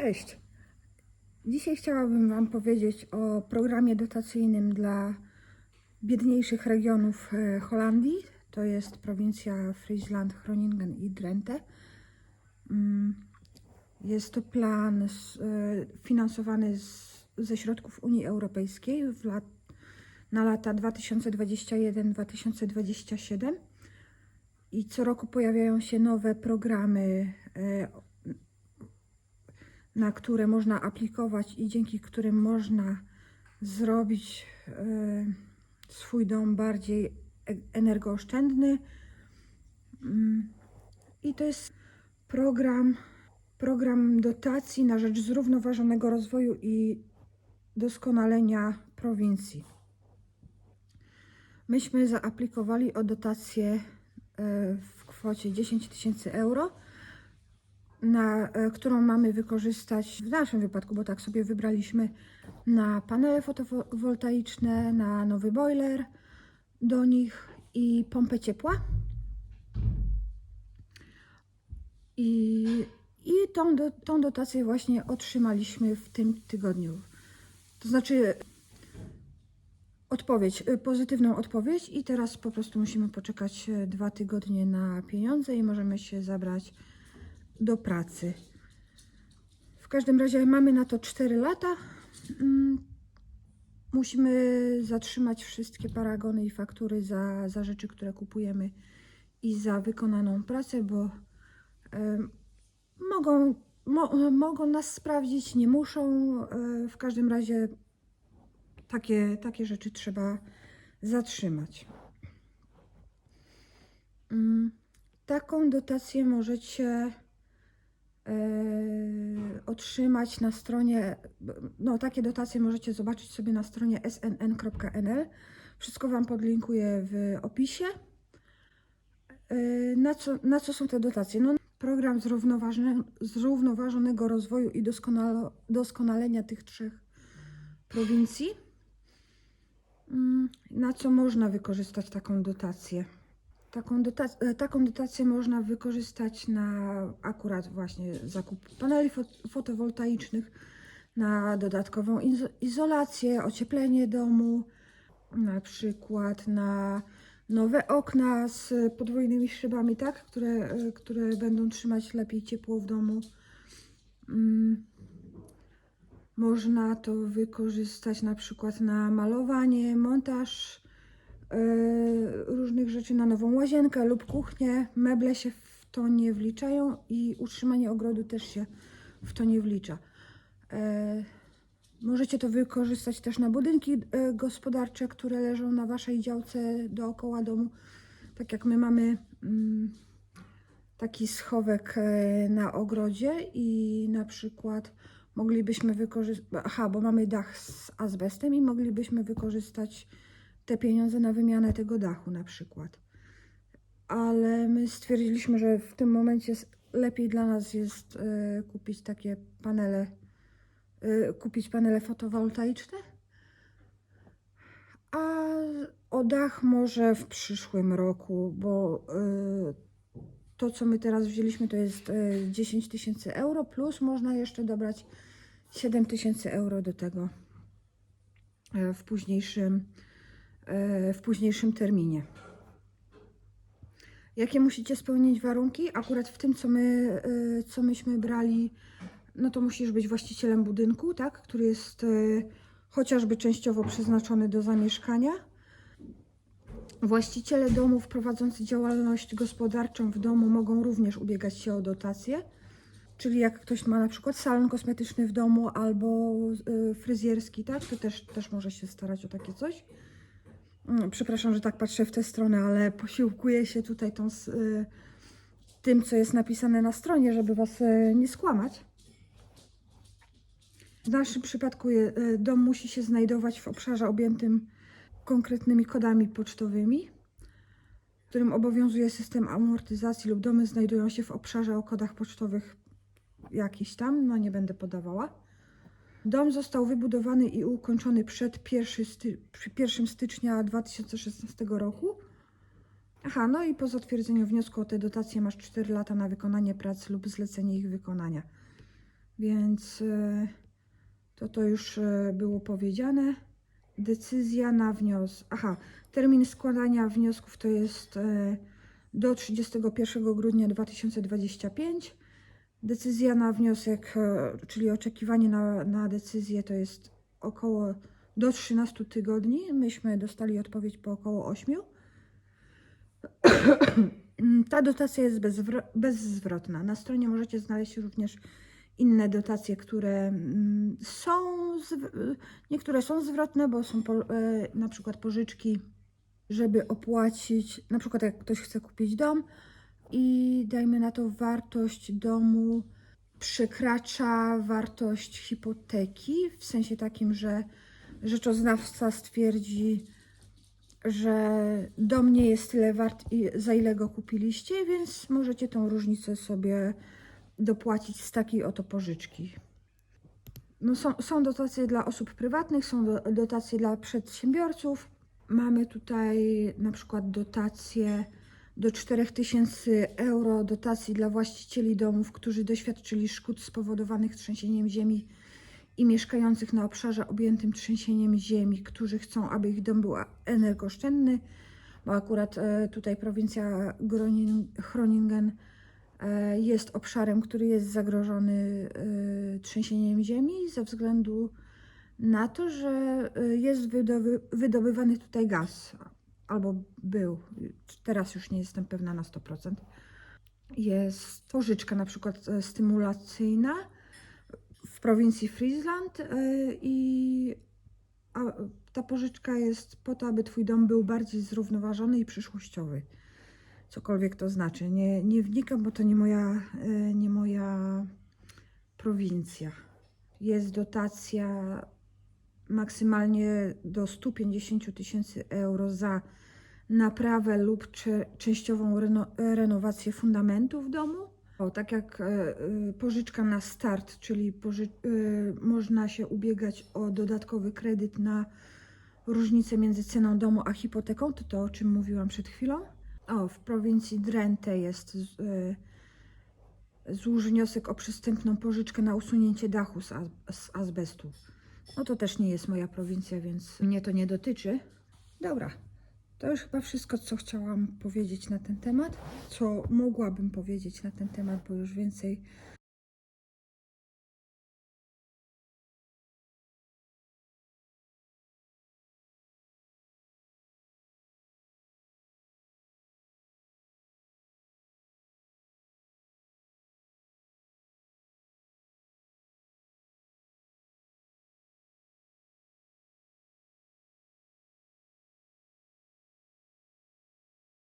Cześć. Dzisiaj chciałabym Wam powiedzieć o programie dotacyjnym dla biedniejszych regionów e, Holandii. To jest prowincja Friesland, Groningen i Drenthe. Mm, Jest to plan e, finansowany z, ze środków Unii Europejskiej lat, na lata 2021-2027. I co roku pojawiają się nowe programy e, na które można aplikować i dzięki którym można zrobić e, swój dom bardziej e- energooszczędny. Mm, I to jest program, program dotacji na rzecz zrównoważonego rozwoju i doskonalenia prowincji. Myśmy zaaplikowali o dotację e, w kwocie 10 tysięcy euro na, e, którą mamy wykorzystać w naszym wypadku, bo tak sobie wybraliśmy na panele fotowoltaiczne, na nowy boiler do nich i pompę ciepła. I, i tą, do, tą dotację właśnie otrzymaliśmy w tym tygodniu. To znaczy odpowiedź, y, pozytywną odpowiedź i teraz po prostu musimy poczekać e, dwa tygodnie na pieniądze i możemy się zabrać do pracy. W każdym razie mamy na to 4 lata. Mm, Musimy zatrzymać wszystkie paragony i faktury za, za rzeczy, które kupujemy i za wykonaną pracę, bo em, mogą, mo, mogą nas sprawdzić, nie muszą. E, w każdym razie takie, takie rzeczy trzeba zatrzymać. Mm, Taką dotację możecie otrzymać na stronie, no takie dotacje możecie zobaczyć sobie na stronie snn.nl. Wszystko Wam podlinkuję w opisie. E, Na co, na co są te dotacje? No, program zrównoważone, zrównoważonego rozwoju i doskonalenia tych trzech prowincji. Mm, Na co można wykorzystać taką dotację? Taką, dotac- e, taką dotację można wykorzystać na akurat właśnie zakup paneli fo- fotowoltaicznych, na dodatkową izo- izolację, ocieplenie domu, na przykład na nowe okna z podwójnymi szybami, tak? które, e, które będą trzymać lepiej ciepło w domu. Mm. Można to wykorzystać na przykład na malowanie, montaż różnych rzeczy na nową łazienkę lub kuchnię. Meble się w to nie wliczają i utrzymanie ogrodu też się w to nie wlicza. E, Możecie to wykorzystać też na budynki e, gospodarcze, które leżą na waszej działce dookoła domu. Tak jak my mamy mm, taki schowek e, na ogrodzie i na przykład moglibyśmy wykorzystać, aha, bo mamy dach z azbestem i moglibyśmy wykorzystać te pieniądze na wymianę tego dachu na przykład. Ale my stwierdziliśmy, że w tym momencie lepiej dla nas jest e, kupić takie panele, e, kupić panele fotowoltaiczne, a o dach może w przyszłym roku, bo e, to, co my teraz wzięliśmy, to jest e, 10 tysięcy euro, plus można jeszcze dobrać 7 tysięcy euro do tego w późniejszym, w późniejszym terminie. Jakie musicie spełnić warunki? Akurat w tym, co my, e, co myśmy brali, no to musisz być właścicielem budynku, tak, który jest e, chociażby częściowo przeznaczony do zamieszkania. Właściciele domów prowadzący działalność gospodarczą w domu mogą również ubiegać się o dotacje. Czyli jak ktoś ma na przykład salon kosmetyczny w domu albo fryzjerski, tak, to też, też może się starać o takie coś. Mm, Przepraszam, że tak patrzę w tę stronę, ale posiłkuję się tutaj tą, y, tym, co jest napisane na stronie, żeby Was y, nie skłamać. W naszym przypadku y, dom musi się znajdować w obszarze objętym konkretnymi kodami pocztowymi, w którym obowiązuje system amortyzacji lub domy znajdują się w obszarze o kodach pocztowych jakiś tam, no nie będę podawała. Dom został wybudowany i ukończony przed 1, sty, przy 1 stycznia 2016 roku. Aha, no i po zatwierdzeniu wniosku o te dotacje masz 4 lata na wykonanie prac lub zlecenie ich wykonania. więc e, to to już e, było powiedziane. Decyzja na wniosek. Aha, termin składania wniosków to jest e, do 31 grudnia 2025. Decyzja na wniosek, e, czyli oczekiwanie na, na decyzję to jest około do 13 tygodni. Myśmy dostali odpowiedź po około 8. Ta dotacja jest bezwro- bezzwrotna. Na stronie możecie znaleźć również inne dotacje, które mm, są, niektóre są zwrotne, bo są po, e, na przykład pożyczki, żeby opłacić, na przykład jak ktoś chce kupić dom i dajmy na to wartość domu przekracza wartość hipoteki, w sensie takim, że rzeczoznawca stwierdzi, że dom nie jest tyle wart, za ile go kupiliście, więc możecie tą różnicę sobie dopłacić z takiej oto pożyczki. No są, są dotacje dla osób prywatnych, są do, dotacje dla przedsiębiorców. Mamy tutaj na przykład dotacje do 4000 euro dotacji dla właścicieli domów, którzy doświadczyli szkód spowodowanych trzęsieniem ziemi i mieszkających na obszarze objętym trzęsieniem ziemi, którzy chcą, aby ich dom był energooszczędny, bo akurat e, tutaj prowincja Gronin- Groningen e, jest obszarem, który jest zagrożony e, trzęsieniem ziemi ze względu na to, że jest wydoby, wydobywany tutaj gaz, albo był, teraz już nie jestem pewna na 100%. Jest pożyczka na przykład e, stymulacyjna w prowincji Friesland e, i ta pożyczka jest po to, aby twój dom był bardziej zrównoważony i przyszłościowy. Cokolwiek to znaczy. Nie, nie wnikam, bo to nie moja, e, nie moja prowincja. Jest dotacja maksymalnie do 150 000 tysięcy euro za naprawę lub częściową reno, renowację fundamentu w domu. O, tak jak e, e, pożyczka na start, czyli poży, e, można się ubiegać o dodatkowy kredyt na różnicę między ceną domu a hipoteką, to to, o czym mówiłam przed chwilą. O, w prowincji Drenthe jest e, złóż wniosek o przystępną pożyczkę na usunięcie dachu z, z azbestu. No to też nie jest moja prowincja, więc mnie to nie dotyczy. Dobra, to już chyba wszystko, co chciałam powiedzieć na ten temat, co mogłabym powiedzieć na ten temat, bo już więcej